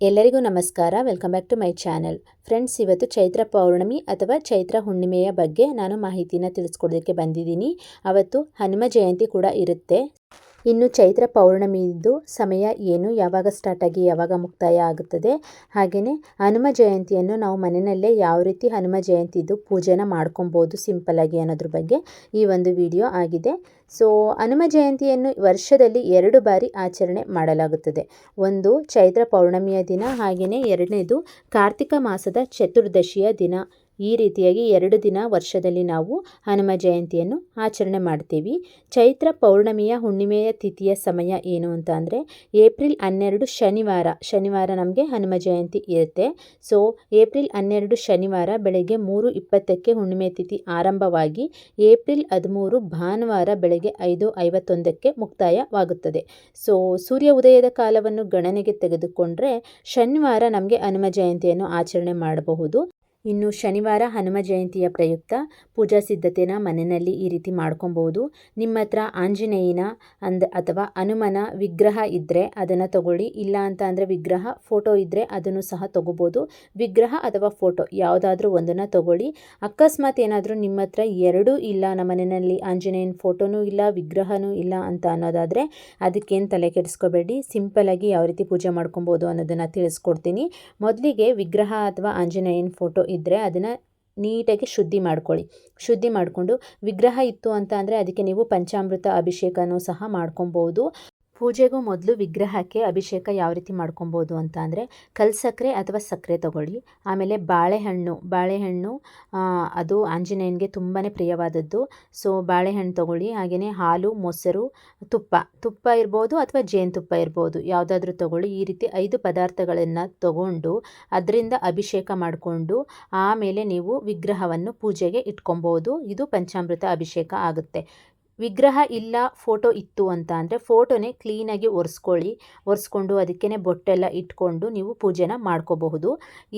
ಎಲ್ಲರಿಗೂ ನಮಸ್ಕಾರ. Welcome back to my channel friends ಇವತ್ತು ಚೈತ್ರ ಪೌರ್ಣಮಿ ಅಥವಾ ಚೈತ್ರ ಹುಣ್ಣಿಮೆಯ ಬಗ್ಗೆ ನಾನು ಮಾಹಿತಿನ ತಿಳಿಸ್ಕೊಡೋದಕ್ಕೆ ಬಂದಿದ್ದೀನಿ. ಅವತ್ತು ಹನುಮ ಜಯಂತಿ ಕೂಡ ಇರುತ್ತೆ. ಇನ್ನು ಚೈತ್ರ ಪೌರ್ಣಮಿಯಿದ್ದು ಸಮಯ ಏನು? ಯಾವಾಗ ಸ್ಟಾರ್ಟ್ ಆಗಿ ಯಾವಾಗ ಮುಕ್ತಾಯ ಆಗುತ್ತದೆ? ಹಾಗೆಯೇ ಹನುಮ ಜಯಂತಿಯನ್ನು ನಾವು ಮನೆಯಲ್ಲೇ ಯಾವ ರೀತಿ ಹನುಮ ಜಯಂತಿದು ಪೂಜೆನ ಮಾಡ್ಕೊಬೋದು ಸಿಂಪಲ್ಲಾಗಿ ಅನ್ನೋದ್ರ ಬಗ್ಗೆ ಈ ಒಂದು ವಿಡಿಯೋ ಆಗಿದೆ. ಸೊ ಹನುಮ ಜಯಂತಿಯನ್ನು ವರ್ಷದಲ್ಲಿ ಎರಡು ಬಾರಿ ಆಚರಣೆ ಮಾಡಲಾಗುತ್ತದೆ. ಒಂದು ಚೈತ್ರ ಪೌರ್ಣಮಿಯ ದಿನ ಹಾಗೆಯೇ ಎರಡನೇದು ಕಾರ್ತಿಕ ಮಾಸದ ಚತುರ್ದಶಿಯ ದಿನ. ಈ ರೀತಿಯಾಗಿ ಎರಡು ದಿನ ವರ್ಷದಲ್ಲಿ ನಾವು ಹನುಮ ಜಯಂತಿಯನ್ನು ಆಚರಣೆ ಮಾಡ್ತೀವಿ. ಚೈತ್ರ ಪೌರ್ಣಮಿಯ ಹುಣ್ಣಿಮೆಯ ತಿಥಿಯ ಸಮಯ ಏನು ಅಂತ ಅಂದರೆ ಏಪ್ರಿಲ್ ಹನ್ನೆರಡು ಶನಿವಾರ ಶನಿವಾರ ನಮಗೆ ಹನುಮ ಜಯಂತಿ ಇರುತ್ತೆ. ಸೊ ಏಪ್ರಿಲ್ ಹನ್ನೆರಡು ಶನಿವಾರ ಬೆಳಗ್ಗೆ ಮೂರು ಇಪ್ಪತ್ತಕ್ಕೆ ಹುಣ್ಣಿಮೆ ತಿಥಿ ಆರಂಭವಾಗಿ ಏಪ್ರಿಲ್ ಹದಿಮೂರು ಭಾನುವಾರ ಬೆಳಗ್ಗೆ ಐದು ಐವತ್ತೊಂದಕ್ಕೆ ಮುಕ್ತಾಯವಾಗುತ್ತದೆ. ಸೊ ಸೂರ್ಯ ಉದಯದ ಕಾಲವನ್ನು ಗಣನೆಗೆ ತೆಗೆದುಕೊಂಡ್ರೆ ಶನಿವಾರ ನಮಗೆ ಹನುಮ ಜಯಂತಿಯನ್ನು ಆಚರಣೆ ಮಾಡಬಹುದು. ಇನ್ನು ಶನಿವಾರ ಹನುಮ ಜಯಂತಿಯ ಪ್ರಯುಕ್ತ ಪೂಜಾ ಸಿದ್ಧತೆನ ಮನೆಯಲ್ಲಿ ಈ ರೀತಿ ಮಾಡ್ಕೊಬೋದು. ನಿಮ್ಮ ಹತ್ರ ಆಂಜನೇಯನ ಅಂದ ಅಥವಾ ಹನುಮನ ವಿಗ್ರಹ ಇದ್ದರೆ ಅದನ್ನು ತಗೊಳ್ಳಿ. ಇಲ್ಲ ಅಂತ ಅಂದರೆ ವಿಗ್ರಹ, ಫೋಟೋ ಇದ್ದರೆ ಅದನ್ನು ಸಹ ತಗೋಬೋದು. ವಿಗ್ರಹ ಅಥವಾ ಫೋಟೋ ಯಾವುದಾದ್ರೂ ಒಂದನ್ನು ತಗೊಳ್ಳಿ. ಅಕಸ್ಮಾತ್ ಏನಾದರೂ ನಿಮ್ಮ ಹತ್ರ ಎರಡೂ ಇಲ್ಲ, ನಮ್ಮ ಮನೆಯಲ್ಲಿ ಆಂಜನೇಯನ ಫೋಟೋನೂ ಇಲ್ಲ, ವಿಗ್ರಹನೂ ಇಲ್ಲ ಅಂತ ಅನ್ನೋದಾದರೆ ಅದಕ್ಕೇನು ತಲೆ ಕೆಡಿಸ್ಕೋಬೇಡಿ. ಸಿಂಪಲಾಗಿ ಯಾವ ರೀತಿ ಪೂಜೆ ಮಾಡ್ಕೊಬೋದು ಅನ್ನೋದನ್ನು ತಿಳಿಸ್ಕೊಡ್ತೀನಿ. ಮೊದಲಿಗೆ ವಿಗ್ರಹ ಅಥವಾ ಆಂಜನೇಯನ ಫೋಟೋ ಇದ್ದರೆ ಅದನ್ನು ನೀಟಾಗಿ ಶುದ್ಧಿ ಮಾಡ್ಕೊಳ್ಳಿ. ಶುದ್ಧಿ ಮಾಡಿಕೊಂಡು ವಿಗ್ರಹ ಇತ್ತು ಅಂತ ಅಂದರೆ ಅದಕ್ಕೆ ನೀವು ಪಂಚಾಮೃತ ಅಭಿಷೇಕನೂ ಸಹ ಮಾಡ್ಕೊಬೋದು. ಪೂಜೆಗೂ ಮೊದಲು ವಿಗ್ರಹಕ್ಕೆ ಅಭಿಷೇಕ ಯಾವ ರೀತಿ ಮಾಡ್ಕೊಬೋದು ಅಂತ ಅಂದರೆ ಕಲ್ಸಕ್ಕರೆ ಅಥವಾ ಸಕ್ಕರೆ ತಗೊಳ್ಳಿ. ಆಮೇಲೆ ಬಾಳೆಹಣ್ಣು ಬಾಳೆಹಣ್ಣು ಅದು ಆಂಜನೇಯನಿಗೆ ತುಂಬಾ ಪ್ರಿಯವಾದದ್ದು. ಸೊ ಬಾಳೆಹಣ್ಣು ತಗೊಳ್ಳಿ ಹಾಗೆಯೇ ಹಾಲು, ಮೊಸರು, ತುಪ್ಪ. ತುಪ್ಪ ಇರ್ಬೋದು ಅಥವಾ ಜೇನುತುಪ್ಪ ಇರ್ಬೋದು, ಯಾವುದಾದ್ರೂ ತಗೊಳ್ಳಿ. ಈ ರೀತಿ ಐದು ಪದಾರ್ಥಗಳನ್ನು ತಗೊಂಡು ಅದರಿಂದ ಅಭಿಷೇಕ ಮಾಡಿಕೊಂಡು ಆಮೇಲೆ ನೀವು ವಿಗ್ರಹವನ್ನು ಪೂಜೆಗೆ ಇಟ್ಕೊಬೋದು. ಇದು ಪಂಚಾಮೃತ ಅಭಿಷೇಕ ಆಗುತ್ತೆ. ವಿಗ್ರಹ ಇಲ್ಲ ಫೋಟೋ ಇತ್ತು ಅಂತ ಅಂದರೆ ಫೋಟೋನೇ ಕ್ಲೀನಾಗಿ ಒರೆಸ್ಕೊಳ್ಳಿ, ಒರೆಸ್ಕೊಂಡು ಅದಕ್ಕೇ ಬೊಟ್ಟೆಲ್ಲ ಇಟ್ಕೊಂಡು ನೀವು ಪೂಜೆನ ಮಾಡ್ಕೋಬಹುದು.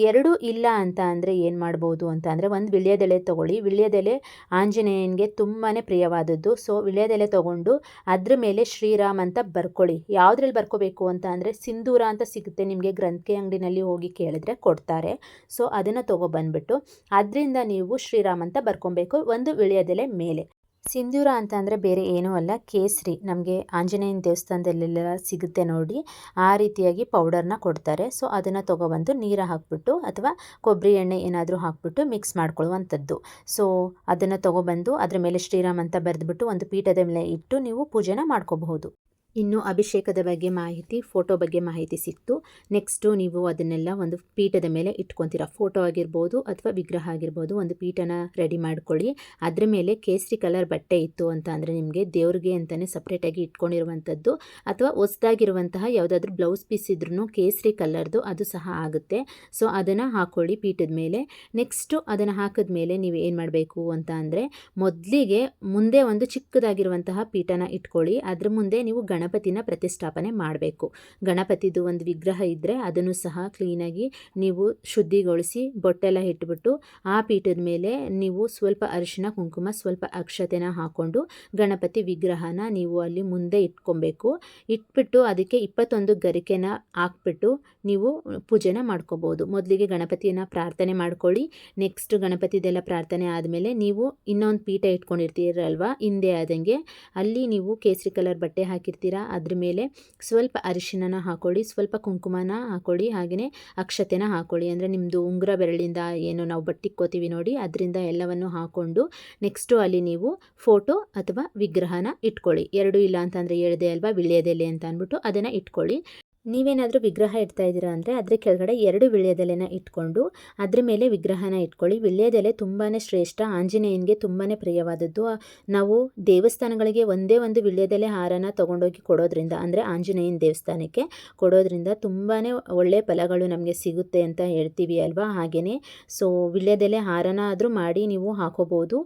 ಎರಡೂ ಇಲ್ಲ ಅಂತ ಅಂದರೆ ಏನು ಮಾಡ್ಬೋದು ಅಂತ ಅಂದರೆ ಒಂದು ವಿಳ್ಯದೆಲೆ ತೊಗೊಳ್ಳಿ. ವಿಳ್ಯದೆಲೆ ಆಂಜನೇಯನಿಗೆ ತುಂಬಾ ಪ್ರಿಯವಾದದ್ದು. ಸೊ ವಿಳ್ಯದೆಲೆ ತೊಗೊಂಡು ಅದ್ರ ಮೇಲೆ ಶ್ರೀರಾಮ್ ಅಂತ ಬರ್ಕೊಳ್ಳಿ. ಯಾವುದ್ರಲ್ಲಿ ಬರ್ಕೋಬೇಕು ಅಂತ ಅಂದರೆ ಸಿಂಧೂರ ಅಂತ ಸಿಗುತ್ತೆ ನಿಮಗೆ ಗ್ರಂಥಿ ಅಂಗಡಿನಲ್ಲಿ ಹೋಗಿ ಕೇಳಿದ್ರೆ ಕೊಡ್ತಾರೆ. ಸೊ ಅದನ್ನು ತೊಗೊಬಂದ್ಬಿಟ್ಟು ಅದರಿಂದ ನೀವು ಶ್ರೀರಾಮ್ ಅಂತ ಬರ್ಕೊಬೇಕು ಒಂದು ವಿಳ್ಯದೆಲೆ ಮೇಲೆ. ಸಿಂಧೂರ ಅಂತ ಅಂದರೆ ಬೇರೆ ಏನೂ ಅಲ್ಲ, ಕೇಸರಿ. ನಮಗೆ ಆಂಜನೇಯನ ದೇವಸ್ಥಾನದಲ್ಲೆಲ್ಲ ಸಿಗುತ್ತೆ ನೋಡಿ. ಆ ರೀತಿಯಾಗಿ ಪೌಡರ್ನ ಕೊಡ್ತಾರೆ. ಸೊ, ಅದನ್ನು ತೊಗೊಬಂದು ನೀರು ಹಾಕ್ಬಿಟ್ಟು ಅಥವಾ ಕೊಬ್ಬರಿ ಎಣ್ಣೆ ಏನಾದರೂ ಹಾಕ್ಬಿಟ್ಟು ಮಿಕ್ಸ್ ಮಾಡ್ಕೊಳ್ಳುವಂಥದ್ದು. ಸೊ, ಅದನ್ನು ತೊಗೊಬಂದು ಅದರ ಮೇಲೆ ಶ್ರೀರಾಮ್ ಅಂತ ಬರೆದ್ಬಿಟ್ಟು ಒಂದು ಪೀಠದ ಮೇಲೆ ಇಟ್ಟು ನೀವು ಪೂಜೆನ ಮಾಡ್ಕೋಬಹುದು. ಇನ್ನು ಅಭಿಷೇಕದ ಬಗ್ಗೆ ಮಾಹಿತಿ ಫೋಟೋ ಬಗ್ಗೆ ಮಾಹಿತಿ ಸಿಕ್ತು. ನೆಕ್ಸ್ಟು ನೀವು ಅದನ್ನೆಲ್ಲ ಒಂದು ಪೀಠದ ಮೇಲೆ ಇಟ್ಕೊತೀರ. ಫೋಟೋ ಆಗಿರ್ಬೋದು ಅಥವಾ ವಿಗ್ರಹ ಆಗಿರ್ಬೋದು ಒಂದು ಪೀಠನ ರೆಡಿ ಮಾಡ್ಕೊಳ್ಳಿ. ಅದರ ಮೇಲೆ ಕೇಸರಿ ಕಲರ್ ಬಟ್ಟೆ ಇತ್ತು ಅಂತ ಅಂದರೆ ನಿಮಗೆ ದೇವ್ರಿಗೆ ಅಂತಲೇ ಸಪ್ರೇಟಾಗಿ ಇಟ್ಕೊಂಡಿರುವಂಥದ್ದು. ಅಥವಾ ಹೊಸ್ದಾಗಿರುವಂತಹ ಯಾವುದಾದ್ರೂ ಬ್ಲೌಸ್ ಪೀಸ್ ಇದ್ರೂ ಕೇಸರಿ ಕಲರ್ದು ಅದು ಸಹ ಆಗುತ್ತೆ. ಸೊ ಅದನ್ನು ಹಾಕ್ಕೊಳ್ಳಿ ಪೀಠದ ಮೇಲೆ. ನೆಕ್ಸ್ಟು ಅದನ್ನು ಹಾಕಿದ ಮೇಲೆ ನೀವು ಏನು ಮಾಡಬೇಕು ಅಂತ ಅಂದರೆ ಮೊದಲಿಗೆ ಮುಂದೆ ಒಂದು ಚಿಕ್ಕದಾಗಿರುವಂತಹ ಪೀಠನ ಇಟ್ಕೊಳ್ಳಿ. ಅದ್ರ ಮುಂದೆ ನೀವು ಗಣ ಗಣಪತಿನ ಪ್ರತಿಷ್ಠಾಪನೆ ಮಾಡಬೇಕು. ಗಣಪತಿದು ಒಂದು ವಿಗ್ರಹ ಇದ್ದರೆ ಅದನ್ನು ಸಹ ಕ್ಲೀನಾಗಿ ನೀವು ಶುದ್ಧಿಗೊಳಿಸಿ ಬೊಟ್ಟೆಲ್ಲ ಇಟ್ಬಿಟ್ಟು ಆ ಪೀಠದ ಮೇಲೆ ನೀವು ಸ್ವಲ್ಪ ಅರಿಶಿನ, ಕುಂಕುಮ, ಸ್ವಲ್ಪ ಅಕ್ಷತೆನ ಹಾಕ್ಕೊಂಡು ಗಣಪತಿ ವಿಗ್ರಹನ ನೀವು ಅಲ್ಲಿ ಮುಂದೆ ಇಟ್ಕೊಬೇಕು. ಇಟ್ಬಿಟ್ಟು ಅದಕ್ಕೆ ಇಪ್ಪತ್ತೊಂದು ಗರಿಕೆನ ಹಾಕ್ಬಿಟ್ಟು ನೀವು ಪೂಜೆನ ಮಾಡ್ಕೋಬೋದು. ಮೊದಲಿಗೆ ಗಣಪತಿಯನ್ನು ಪ್ರಾರ್ಥನೆ ಮಾಡ್ಕೊಳ್ಳಿ. ನೆಕ್ಸ್ಟ್ ಗಣಪತಿದೆಲ್ಲ ಪ್ರಾರ್ಥನೆ ಆದಮೇಲೆ ನೀವು ಇನ್ನೊಂದು ಪೀಠ ಇಟ್ಕೊಂಡಿರ್ತೀರಲ್ವ? ಹಿಂದೆ ಆದಂಗೆ ಅಲ್ಲಿ ನೀವು ಕೇಸರಿ ಕಲರ್ ಬಟ್ಟೆ ಹಾಕಿರ್ತೀರ ಅದ್ರ ಮೇಲೆ ಸ್ವಲ್ಪ ಅರಿಶಿಣನ ಹಾಕೊಳ್ಳಿ, ಸ್ವಲ್ಪ ಕುಂಕುಮನ ಹಾಕೊಳ್ಳಿ ಹಾಗೆಯೇ ಅಕ್ಷತೆನ ಹಾಕೊಳ್ಳಿ. ಅಂದರೆ ನಿಮ್ಮದು ಉಂಗುರ ಬೆರಳಿಂದ ಏನು ನಾವು ಬಟ್ಟಿಕ್ಕೋತೀವಿ ನೋಡಿ, ಅದರಿಂದ ಎಲ್ಲವನ್ನು ಹಾಕ್ಕೊಂಡು ನೆಕ್ಸ್ಟು ಅಲ್ಲಿ ನೀವು ಫೋಟೋ ಅಥವಾ ವಿಗ್ರಹನ ಇಟ್ಕೊಳ್ಳಿ. ಎರಡು ಇಲ್ಲ ಅಂತಂದರೆ ಹೇಳಿದೆ ಅಲ್ವಾ, ವಿಳ್ಯದೆಲೆ ಅಂತ ಅಂದ್ಬಿಟ್ಟು ಅದನ್ನು ಇಟ್ಕೊಳ್ಳಿ. ನೀವೇನಾದರೂ ವಿಗ್ರಹ ಇಡ್ತಾ ಇದ್ದೀರಾ ಅಂದರೆ ಅದರ ಕೆಳಗಡೆ ಎರಡು ವಿಳ್ಯದೆಲೆನ ಇಟ್ಕೊಂಡು ಅದ್ರ ಮೇಲೆ ವಿಗ್ರಹನ ಇಟ್ಕೊಳ್ಳಿ. ವಿಳ್ಯದೆಲೆ ತುಂಬಾ ಶ್ರೇಷ್ಠ, ಆಂಜನೇಯನಿಗೆ ತುಂಬಾ ಪ್ರಿಯವಾದದ್ದು. ನಾವು ದೇವಸ್ಥಾನಗಳಿಗೆ ಒಂದೇ ಒಂದು ವಿಳ್ಯದೆಲೆ ಹಾರನ ತೊಗೊಂಡೋಗಿ ಕೊಡೋದ್ರಿಂದ, ಅಂದರೆ ಆಂಜನೇಯನ ದೇವಸ್ಥಾನಕ್ಕೆ ಕೊಡೋದ್ರಿಂದ ತುಂಬಾ ಒಳ್ಳೆಯ ಫಲಗಳು ನಮಗೆ ಸಿಗುತ್ತೆ ಅಂತ ಹೇಳ್ತೀವಿ ಅಲ್ವಾ? ಹಾಗೆಯೇ ಸೊ, ವಿಳ್ಯದೆಲೆ ಹಾರನ ಆದರೂ ಮಾಡಿ ನೀವು ಹಾಕೋಬೋದು.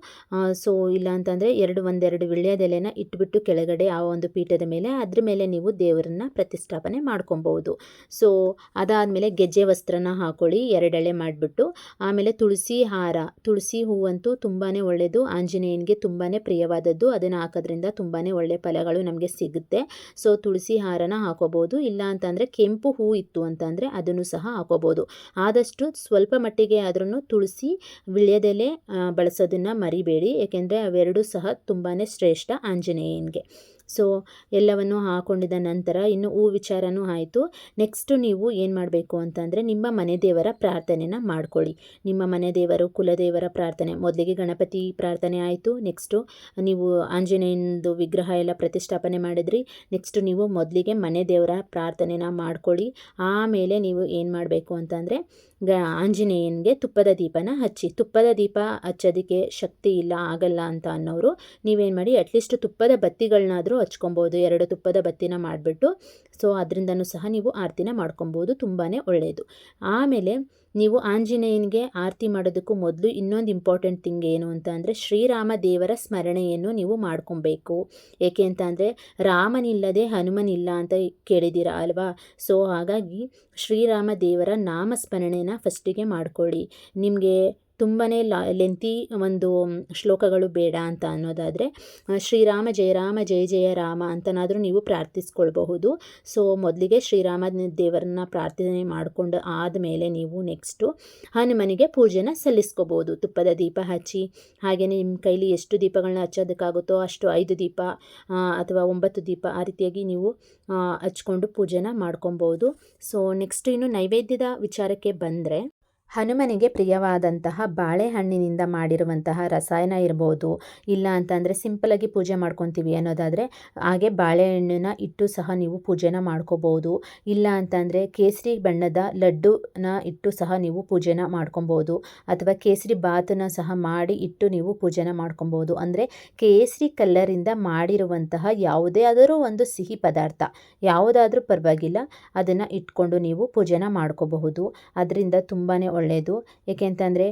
ಸೊ, ಇಲ್ಲ ಅಂತಂದರೆ ಎರಡು, ಒಂದೆರಡು ವಿಳ್ಯದೆಲೆನ ಇಟ್ಬಿಟ್ಟು ಕೆಳಗಡೆ ಆ ಒಂದು ಪೀಠದ ಮೇಲೆ ಅದ್ರ ಮೇಲೆ ನೀವು ದೇವರನ್ನ ಪ್ರತಿಷ್ಠಾಪನೆ ಮಾಡ್ಕೊ ಮಾಡ್ಕೊಬೋದು ಸೊ ಅದಾದಮೇಲೆ ಗೆಜ್ಜೆ ವಸ್ತ್ರನ ಹಾಕೊಳ್ಳಿ, ಎರಡೆಳೆ ಮಾಡಿಬಿಟ್ಟು, ಆಮೇಲೆ ತುಳಸಿ ಹಾರ. ತುಳಸಿ ಹೂವಂತೂ ತುಂಬಾ ಒಳ್ಳೆಯದು ಆಂಜನೇಯನಿಗೆ ತುಂಬಾ ಪ್ರಿಯವಾದದ್ದು. ಅದನ್ನು ಹಾಕೋದ್ರಿಂದ ತುಂಬಾ ಒಳ್ಳೆಯ ಫಲಗಳು ನಮಗೆ ಸಿಗುತ್ತೆ. ಸೊ ತುಳಸಿ ಹಾರನ ಹಾಕೋಬೋದು ಇಲ್ಲ ಅಂತಂದರೆ ಕೆಂಪು ಹೂ ಇತ್ತು ಅಂತಂದರೆ ಅದನ್ನು ಸಹ ಹಾಕೋಬೋದು ಆದಷ್ಟು ಸ್ವಲ್ಪ ಮಟ್ಟಿಗೆ ಆದ್ರೂ ತುಳಸಿ ವಿಳ್ಯದೆಲೆ ಬಳಸೋದನ್ನು ಮರಿಬೇಡಿ. ಏಕೆಂದರೆ ಅವೆರಡೂ ಸಹ ತುಂಬಾ ಶ್ರೇಷ್ಠ ಆಂಜನೇಯನಿಗೆ. ಸೊ ಎಲ್ಲವನ್ನು ಹಾಕೊಂಡಿದ ನಂತರ ಇನ್ನು ಹೂ ವಿಚಾರನೂ ಆಯಿತು. ನೆಕ್ಸ್ಟು ನೀವು ಏನು ಮಾಡಬೇಕು ಅಂತಂದರೆ ನಿಮ್ಮ ಮನೆ ದೇವರ ಪ್ರಾರ್ಥನೆನ ಮಾಡ್ಕೊಳ್ಳಿ. ನಿಮ್ಮ ಮನೆ ದೇವರು, ಕುಲದೇವರ ಪ್ರಾರ್ಥನೆ. ಮೊದಲಿಗೆ ಗಣಪತಿ ಪ್ರಾರ್ಥನೆ ಆಯಿತು. ನೆಕ್ಸ್ಟು ನೀವು ಆಂಜನೇಯನದು ವಿಗ್ರಹ ಎಲ್ಲ ಪ್ರತಿಷ್ಠಾಪನೆ ಮಾಡಿದ್ರಿ. ನೆಕ್ಸ್ಟು ನೀವು ಮೊದಲಿಗೆ ಮನೆ ದೇವರ ಪ್ರಾರ್ಥನೆನ ಮಾಡ್ಕೊಳ್ಳಿ. ಆಮೇಲೆ ನೀವು ಏನು ಮಾಡಬೇಕು ಅಂತಂದರೆ ಗ, ಆಂಜನೇಯನಿಗೆ ತುಪ್ಪದ ದೀಪನ ಹಚ್ಚಿ. ತುಪ್ಪದ ದೀಪ ಹಚ್ಚೋದಕ್ಕೆ ಶಕ್ತಿ ಇಲ್ಲ, ಆಗಲ್ಲ ಅಂತ ಅನ್ನೋರು ನೀವೇನು ಮಾಡಿ ಅಟ್ಲೀಸ್ಟ್ ತುಪ್ಪದ ಬತ್ತಿಗಳನ್ನಾದರೂ ಹಚ್ಕೊಬೋದು, ಎರಡು ತುಪ್ಪದ ಬತ್ತಿನ ಮಾಡಿಬಿಟ್ಟು ಸೊ ಅದರಿಂದನೂ ಸಹ ನೀವು ಆರತಿನ ಮಾಡ್ಕೊಬೋದು ತುಂಬಾ ಒಳ್ಳೆಯದು ಆಮೇಲೆ ನೀವು ಆಂಜನೇಯನಿಗೆ ಆರತಿ ಮಾಡೋದಕ್ಕೂ ಮೊದಲು ಇನ್ನೊಂದು ಇಂಪಾರ್ಟೆಂಟ್ ಥಿಂಗ್ ಏನು ಅಂತ ಅಂದರೆ, ಶ್ರೀರಾಮ ದೇವರ ಸ್ಮರಣೆಯನ್ನು ನೀವು ಮಾಡ್ಕೊಬೇಕು. ಏಕೆ ಅಂತ ಅಂದರೆ, ರಾಮನಿಲ್ಲದೆ ಹನುಮನಿಲ್ಲ ಅಂತ ಕೇಳಿದ್ದೀರ ಅಲ್ವಾ? ಸೊ ಹಾಗಾಗಿ ಶ್ರೀರಾಮ ದೇವರ ನಾಮಸ್ಮರಣೆನ ಫಸ್ಟಿಗೆ ಮಾಡ್ಕೊಳ್ಳಿ. ನಿಮಗೆ ತುಂಬಾ ಲಾ ಲೆಂತಿ ಒಂದು ಶ್ಲೋಕಗಳು ಬೇಡ ಅಂತ ಅನ್ನೋದಾದರೆ ಶ್ರೀರಾಮ ಜಯ ರಾಮ ಜಯ ಜಯ ರಾಮ ಅಂತನಾದರೂ ನೀವು ಪ್ರಾರ್ಥಿಸ್ಕೊಳ್ಬಹುದು. ಸೊ, ಮೊದಲಿಗೆ ಶ್ರೀರಾಮ ದೇವರನ್ನ ಪ್ರಾರ್ಥನೆ ಮಾಡಿಕೊಂಡು ಆದಮೇಲೆ ನೀವು ನೆಕ್ಸ್ಟು ಹನುಮನಿಗೆ ಪೂಜೆನ ಸಲ್ಲಿಸ್ಕೋಬೋದು. ತುಪ್ಪದ ದೀಪ ಹಚ್ಚಿ ಹಾಗೆಯೇ ನಿಮ್ಮ ಕೈಲಿ ಎಷ್ಟು ದೀಪಗಳನ್ನ ಹಚ್ಚೋದಕ್ಕಾಗುತ್ತೋ ಅಷ್ಟು ಐದು ದೀಪ ಅಥವಾ ಒಂಬತ್ತು ದೀಪ ಆ ರೀತಿಯಾಗಿ ನೀವು ಹಚ್ಕೊಂಡು ಪೂಜೆನ ಮಾಡ್ಕೊಬೋದು ಸೊ, ನೆಕ್ಸ್ಟ್ ಇನ್ನು ನೈವೇದ್ಯದ ವಿಚಾರಕ್ಕೆ ಬಂದರೆ ಹನುಮನಿಗೆ ಪ್ರಿಯವಾದಂತಹ ಬಾಳೆಹಣ್ಣಿನಿಂದ ಮಾಡಿರುವಂತಹ ರಸಾಯನ ಇರ್ಬೋದು. ಇಲ್ಲ ಅಂತಂದರೆ ಸಿಂಪಲಾಗಿ ಪೂಜೆ ಮಾಡ್ಕೊತೀವಿ ಅನ್ನೋದಾದರೆ ಹಾಗೆ ಬಾಳೆಹಣ್ಣನ್ನ ಇಟ್ಟು ಸಹ ನೀವು ಪೂಜೆನ ಮಾಡ್ಕೋಬೋದು. ಇಲ್ಲ ಅಂತಂದರೆ ಕೇಸರಿ ಬಣ್ಣದ ಲಡ್ಡುನ ಇಟ್ಟು ಸಹ ನೀವು ಪೂಜೆನ ಮಾಡ್ಕೊಬೋದು. ಅಥವಾ ಕೇಸರಿ ಬಾತನ್ನ ಸಹ ಮಾಡಿ ಇಟ್ಟು ನೀವು ಪೂಜೆನ ಮಾಡ್ಕೊಬೋದು. ಅಂದರೆ ಕೇಸರಿ ಕಲ್ಲರಿಂದ ಮಾಡಿರುವಂತಹ ಯಾವುದೇ ಆದರೂ ಒಂದು ಸಿಹಿ ಪದಾರ್ಥ, ಯಾವುದಾದ್ರೂ ಪರವಾಗಿಲ್ಲ, ಅದನ್ನು ಇಟ್ಕೊಂಡು ನೀವು ಪೂಜೆನ ಮಾಡ್ಕೋಬಹುದು. ಅದರಿಂದ ತುಂಬಾ ಒಳ್ಳೆಯದು ಏಕೆಂತಂದರೆ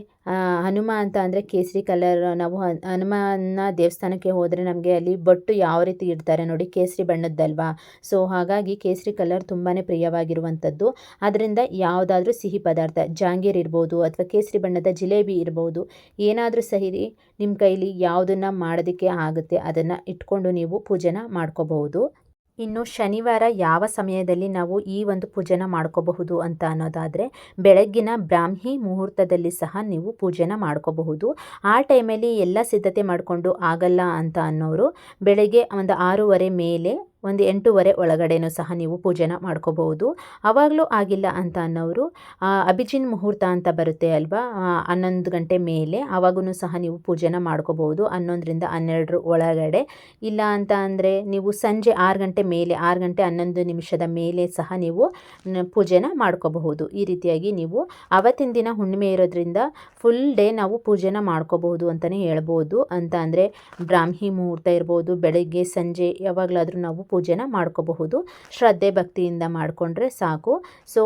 ಹನುಮ ಅಂತ ಅಂದರೆ ಕೇಸರಿ ಕಲರ್ ನಾವು ಹನುಮನ ದೇವಸ್ಥಾನಕ್ಕೆ ಹೋದರೆ ನಮಗೆ ಅಲ್ಲಿ ಬಟ್ಟು ಯಾವ ರೀತಿ ಇಡ್ತಾರೆ ನೋಡಿ, ಕೇಸರಿ ಬಣ್ಣದ್ದಲ್ವಾ? ಸೊ ಹಾಗಾಗಿ ಕೇಸರಿ ಕಲರ್ ತುಂಬಾ ಪ್ರಿಯವಾಗಿರುವಂಥದ್ದು. ಅದರಿಂದ ಯಾವುದಾದ್ರೂ ಸಿಹಿ ಪದಾರ್ಥ, ಜಾಂಗೀರ್ ಇರ್ಬೋದು ಅಥವಾ ಕೇಸರಿ ಬಣ್ಣದ ಜಿಲೇಬಿ ಇರ್ಬೋದು, ಏನಾದರೂ ಸಹಿ ನಿಮ್ಮ ಕೈಲಿ ಯಾವುದನ್ನು ಮಾಡೋದಕ್ಕೆ ಆಗುತ್ತೆ, ಅದನ್ನು ಇಟ್ಕೊಂಡು ನೀವು ಪೂಜೆನ ಮಾಡ್ಕೋಬಹುದು. ಇನ್ನು ಶನಿವಾರ ಯಾವ ಸಮಯದಲ್ಲಿ ನಾವು ಈ ಒಂದು ಪೂಜೆನ ಮಾಡ್ಕೋಬಹುದು ಅಂತ ಅನ್ನೋದಾದರೆ, ಬೆಳಗ್ಗಿನ ಬ್ರಾಹ್ಮಿ ಮುಹೂರ್ತದಲ್ಲಿ ಸಹ ನೀವು ಪೂಜೆನ ಮಾಡ್ಕೋಬಹುದು. ಆ ಟೈಮಲ್ಲಿ ಎಲ್ಲ ಸಿದ್ಧತೆ ಮಾಡಿಕೊಂಡು ಆಗಲ್ಲ ಅಂತ ಅನ್ನೋರು ಬೆಳಗ್ಗೆ ಒಂದು ಆರೂವರೆ ಮೇಲೆ ಒಂದು ಎಂಟೂವರೆ ಒಳಗಡೆನೂ ಸಹ ನೀವು ಪೂಜೆನ ಮಾಡ್ಕೋಬಹುದು. ಆವಾಗಲೂ ಆಗಿಲ್ಲ ಅಂತ ಅನ್ನೋರು ಅಭಿಜಿನ್ ಮುಹೂರ್ತ ಅಂತ ಬರುತ್ತೆ ಅಲ್ವಾ? ಹನ್ನೊಂದು ಗಂಟೆ ಮೇಲೆ ಆವಾಗೂ ಸಹ ನೀವು ಪೂಜೆನ ಮಾಡ್ಕೋಬಹುದು. ಹನ್ನೊಂದರಿಂದ ಹನ್ನೆರಡರ ಒಳಗಡೆ. ಇಲ್ಲ ಅಂತ ಅಂದರೆ ನೀವು ಸಂಜೆ ಆರು ಗಂಟೆ ಮೇಲೆ, ಆರು ಗಂಟೆ ಹನ್ನೊಂದು ನಿಮಿಷದ ಮೇಲೆ ಸಹ ನೀವು ಪೂಜೆನ ಮಾಡ್ಕೋಬಹುದು. ಈ ರೀತಿಯಾಗಿ ನೀವು ಅವತ್ತಿನ ದಿನ ಹುಣ್ಣಿಮೆ ಇರೋದ್ರಿಂದ ಫುಲ್ ಡೇ ನಾವು ಪೂಜೆನ ಮಾಡ್ಕೋಬಹುದು ಅಂತಲೇ ಹೇಳ್ಬೋದು. ಅಂತ ಅಂದರೆ ಬ್ರಾಹ್ಮಿ ಮುಹೂರ್ತ ಇರ್ಬೋದು, ಬೆಳಗ್ಗೆ, ಸಂಜೆ ಯಾವಾಗಲಾದರೂ ನಾವು ಪೂಜೆನ ಮಾಡ್ಕೋಬಹುದು. ಶ್ರದ್ಧೆ ಭಕ್ತಿಯಿಂದ ಮಾಡಿಕೊಂಡ್ರೆ ಸಾಕು. ಸೊ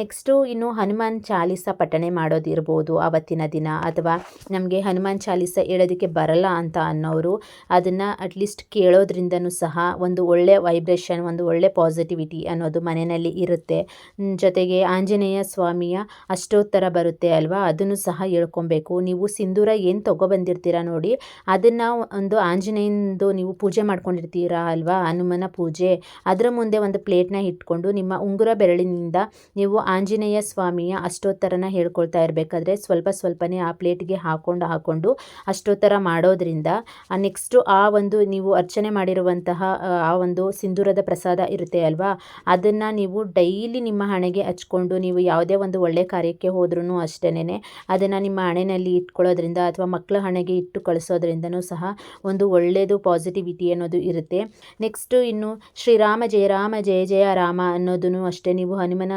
ನೆಕ್ಸ್ಟು ಇನ್ನು ಹನುಮಾನ್ ಚಾಲೀಸ ಪಠಣೆ ಮಾಡೋದಿರ್ಬೋದು ಆವತ್ತಿನ ದಿನ ಅಥವಾ ನಮಗೆ ಹನುಮಾನ್ ಚಾಲೀಸ ಹೇಳೋದಕ್ಕೆ ಬರಲ್ಲ ಅಂತ ಅನ್ನೋರು ಅದನ್ನು ಅಟ್ಲೀಸ್ಟ್ ಕೇಳೋದ್ರಿಂದನೂ ಸಹ ಒಂದು ಒಳ್ಳೆ ವೈಬ್ರೇಷನ್ ಒಂದು ಒಳ್ಳೆ ಪಾಸಿಟಿವಿಟಿ ಅನ್ನೋದು ಮನೆಯಲ್ಲಿ ಇರುತ್ತೆ. ಜೊತೆಗೆ ಆಂಜನೇಯ ಸ್ವಾಮಿಯ ಅಷ್ಟೋತ್ತರ ಬರುತ್ತೆ ಅಲ್ವಾ? ಅದನ್ನು ಸಹ ಹೇಳ್ಕೊಬೇಕು. ನೀವು ಸಿಂಧೂರ ಏನು ತೊಗೊಬಂದಿರ್ತೀರ ನೋಡಿ, ಅದನ್ನು ಒಂದು ಆಂಜನೇಯಂದು ನೀವು ಪೂಜೆ ಮಾಡ್ಕೊಂಡಿರ್ತೀರಾ ಅಲ್ವಾ? ಹನುಮನ ಪೂಜೆ. ಅದರ ಮುಂದೆ ಒಂದು ಪ್ಲೇಟ್ನ ಇಟ್ಕೊಂಡು ನಿಮ್ಮ ಉಂಗುರ ಬೆರಳಿನಿಂದ ನೀವು ಆಂಜನೇಯ ಸ್ವಾಮಿಯ ಅಷ್ಟೋತ್ತರನ ಹೇಳ್ಕೊಳ್ತಾ ಇರಬೇಕಾದ್ರೆ ಸ್ವಲ್ಪ ಸ್ವಲ್ಪನೇ ಆ ಪ್ಲೇಟ್ಗೆ ಹಾಕೊಂಡು ಹಾಕ್ಕೊಂಡು ಅಷ್ಟೋತ್ತರ ಮಾಡೋದ್ರಿಂದ ನೆಕ್ಸ್ಟು ಆ ಒಂದು ನೀವು ಅರ್ಚನೆ ಮಾಡಿರುವಂತಹ, ಆ ಒಂದು ಸಿಂಧೂರದ ಪ್ರಸಾದ ಇರುತ್ತೆ ಅಲ್ವಾ? ಅದನ್ನು ನೀವು ಡೈಲಿ ನಿಮ್ಮ ಹಣೆಗೆ ಹಚ್ಕೊಂಡು ನೀವು ಯಾವುದೇ ಒಂದು ಒಳ್ಳೆ ಕಾರ್ಯಕ್ಕೆ ಹೋದ್ರೂ ಅಷ್ಟೇನೆ ಅದನ್ನು ನಿಮ್ಮ ಹಣೆಯಲ್ಲಿ ಇಟ್ಕೊಳ್ಳೋದ್ರಿಂದ ಅಥವಾ ಮಕ್ಕಳ ಹಣೆಗೆ ಇಟ್ಟು ಕಳಿಸೋದ್ರಿಂದನೂ ಸಹ ಒಂದು ಒಳ್ಳೆಯದು ಪಾಸಿಟಿವಿಟಿ ಅನ್ನೋದು ಇರುತ್ತೆ. ನೆಕ್ಸ್ಟು ಇನ್ನು ಶ್ರೀರಾಮ ಜಯ, ರಾಮ ಜಯ ಜಯ ರಾಮ ಅನ್ನೋದನ್ನು ಅಷ್ಟೇ ನೀವು ಹನುಮನ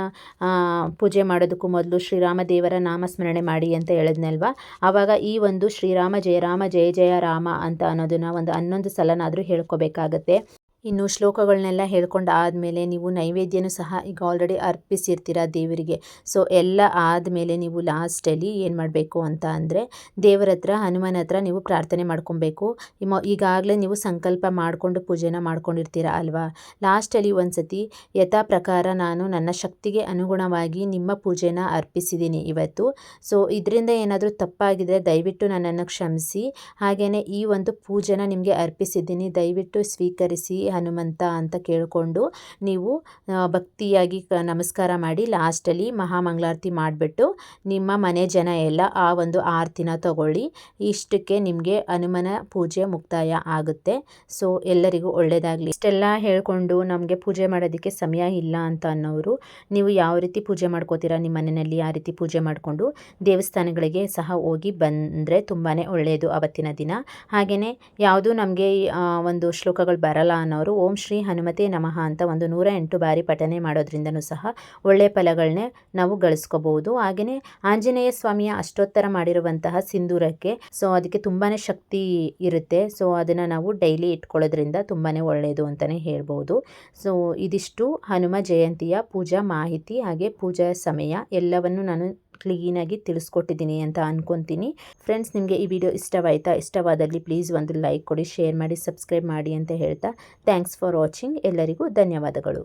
ಪೂಜೆ ಮಾಡೋದಕ್ಕೂ ಮೊದಲು ಶ್ರೀರಾಮ ದೇವರ ನಾಮಸ್ಮರಣೆ ಮಾಡಿ ಅಂತ ಹೇಳಿದ್ನಲ್ವಾ? ಆವಾಗ ಈ ಒಂದು ಶ್ರೀರಾಮ ಜಯ, ರಾಮ ಜಯ ಜಯ ರಾಮ ಅಂತ ಅನ್ನೋದನ್ನು ಒಂದು ಹನ್ನೊಂದು ಸಲನಾದರೂ ಹೇಳ್ಕೋಬೇಕಾಗತ್ತೆ. ಇನ್ನು ಶ್ಲೋಕಗಳನ್ನೆಲ್ಲ ಹೇಳ್ಕೊಂಡು ಆದಮೇಲೆ ನೀವು ನೈವೇದ್ಯನೂ ಸಹ ಈಗ ಆಲ್ರೆಡಿ ಅರ್ಪಿಸಿರ್ತೀರ ದೇವರಿಗೆ. ಸೊ ಎಲ್ಲ ಆದಮೇಲೆ ನೀವು ಲಾಸ್ಟಲ್ಲಿ ಏನು ಮಾಡಬೇಕು ಅಂತ ಅಂದರೆ ದೇವರ ಹತ್ರ, ಹನುಮನ ಹತ್ರ ನೀವು ಪ್ರಾರ್ಥನೆ ಮಾಡ್ಕೊಬೇಕು. ಈಗಾಗಲೇ ನೀವು ಸಂಕಲ್ಪ ಮಾಡಿಕೊಂಡು ಪೂಜೆನ ಮಾಡ್ಕೊಂಡಿರ್ತೀರ ಅಲ್ವಾ? ಲಾಸ್ಟಲ್ಲಿ ಒಂದು ಸತಿ ಯಥಾ ಪ್ರಕಾರ ನಾನು ನನ್ನ ಶಕ್ತಿಗೆ ಅನುಗುಣವಾಗಿ ನಿಮ್ಮ ಪೂಜೆನ ಅರ್ಪಿಸಿದ್ದೀನಿ ಇವತ್ತು. ಸೊ ಇದರಿಂದ ಏನಾದರೂ ತಪ್ಪಾಗಿದ್ದರೆ ದಯವಿಟ್ಟು ನನ್ನನ್ನು ಕ್ಷಮಿಸಿ. ಹಾಗೆಯೇ ಈ ಒಂದು ಪೂಜೆನ ನಿಮಗೆ ಅರ್ಪಿಸಿದ್ದೀನಿ. ದಯವಿಟ್ಟು ಸ್ವೀಕರಿಸಿ. ಹನುಮಂತ ಅಂತ ಕೇಳಿಕೊಂಡು ನೀವು ಭಕ್ತಿಯಾಗಿ ನಮಸ್ಕಾರ ಮಾಡಿ ಲಾಸ್ಟಲ್ಲಿ ಮಹಾಮಂಗಳಾರತಿ ಮಾಡಿಬಿಟ್ಟು ನಿಮ್ಮ ಮನೆ ಜನ ಎಲ್ಲ ಆ ಒಂದು ಆರತಿನ ತಗೊಳ್ಳಿ. ಇಷ್ಟಕ್ಕೆ ನಿಮಗೆ ಹನುಮನ ಪೂಜೆ ಮುಕ್ತಾಯ ಆಗುತ್ತೆ. ಸೊ, ಎಲ್ಲರಿಗೂ ಒಳ್ಳೆಯದಾಗಲಿ ಇಷ್ಟೆಲ್ಲ ಹೇಳ್ಕೊಂಡು ನಮಗೆ ಪೂಜೆ ಮಾಡೋದಕ್ಕೆ ಸಮಯ ಇಲ್ಲ ಅಂತ ಅನ್ನೋರು, ನೀವು ಯಾವ ರೀತಿ ಪೂಜೆ ಮಾಡ್ಕೋತೀರಾ, ನಿಮ್ಮ ಮನೆಯಲ್ಲಿ ಆ ರೀತಿ ಪೂಜೆ ಮಾಡಿಕೊಂಡು ದೇವಸ್ಥಾನಗಳಿಗೆ ಸಹ ಹೋಗಿ ಬಂದರೆ ತುಂಬಾ ಒಳ್ಳೆಯದು ಅವತ್ತಿನ ದಿನ. ಹಾಗೆಯೇ ಯಾವುದು ನಮಗೆ ಒಂದು ಶ್ಲೋಕಗಳು ಬರಲ್ಲ ಅನ್ನೋರು ಓಂ ಶ್ರೀ ಹನುಮತೆ ನಮಃ ಅಂತ ಒಂದು ನೂರ ಎಂಟು ಬಾರಿ ಪಠನೆ ಮಾಡೋದ್ರಿಂದನೂ ಸಹ ಒಳ್ಳೆಯ ಫಲಗಳನ್ನೇ ನಾವು ಗಳಿಸ್ಕೋಬಹುದು ಹಾಗೆಯೇ ಆಂಜನೇಯ ಸ್ವಾಮಿಯ ಅಷ್ಟೋತ್ತರ ಮಾಡಿರುವಂತಹ ಸಿಂಧೂರಕ್ಕೆ, ಸೊ ಅದಕ್ಕೆ ತುಂಬಾ ಶಕ್ತಿ ಇರುತ್ತೆ. ಸೊ ಅದನ್ನು ನಾವು ಡೈಲಿ ಇಟ್ಕೊಳ್ಳೋದ್ರಿಂದ ತುಂಬಾ ಒಳ್ಳೆಯದು ಅಂತಲೇ ಹೇಳ್ಬೋದು. ಸೊ ಇದಿಷ್ಟು ಹನುಮ ಜಯಂತಿಯ ಪೂಜಾ ಮಾಹಿತಿ ಹಾಗೆ ಪೂಜಾ ಸಮಯ ಎಲ್ಲವನ್ನು ನಾನು ಕ್ಲೀನಾಗಿ ತಿಳಿಸ್ಕೊಟ್ಟಿದ್ದೀನಿ ಅಂತ ಅಂದ್ಕೊತೀನಿ ಫ್ರೆಂಡ್ಸ್ ನಿಮಗೆ ಈ ವಿಡಿಯೋ ಇಷ್ಟವಾಯ್ತಾ? ಇಷ್ಟವಾದಲ್ಲಿ ಪ್ಲೀಸ್ ಒಂದು ಲೈಕ್ ಕೊಡಿ ಶೇರ್ ಮಾಡಿ ಸಬ್ಸ್ಕ್ರೈಬ್ ಮಾಡಿ ಅಂತ ಹೇಳ್ತಾ. ಥ್ಯಾಂಕ್ಸ್ ಫಾರ್ ವಾಚಿಂಗ್ ಎಲ್ಲರಿಗೂ ಧನ್ಯವಾದಗಳು.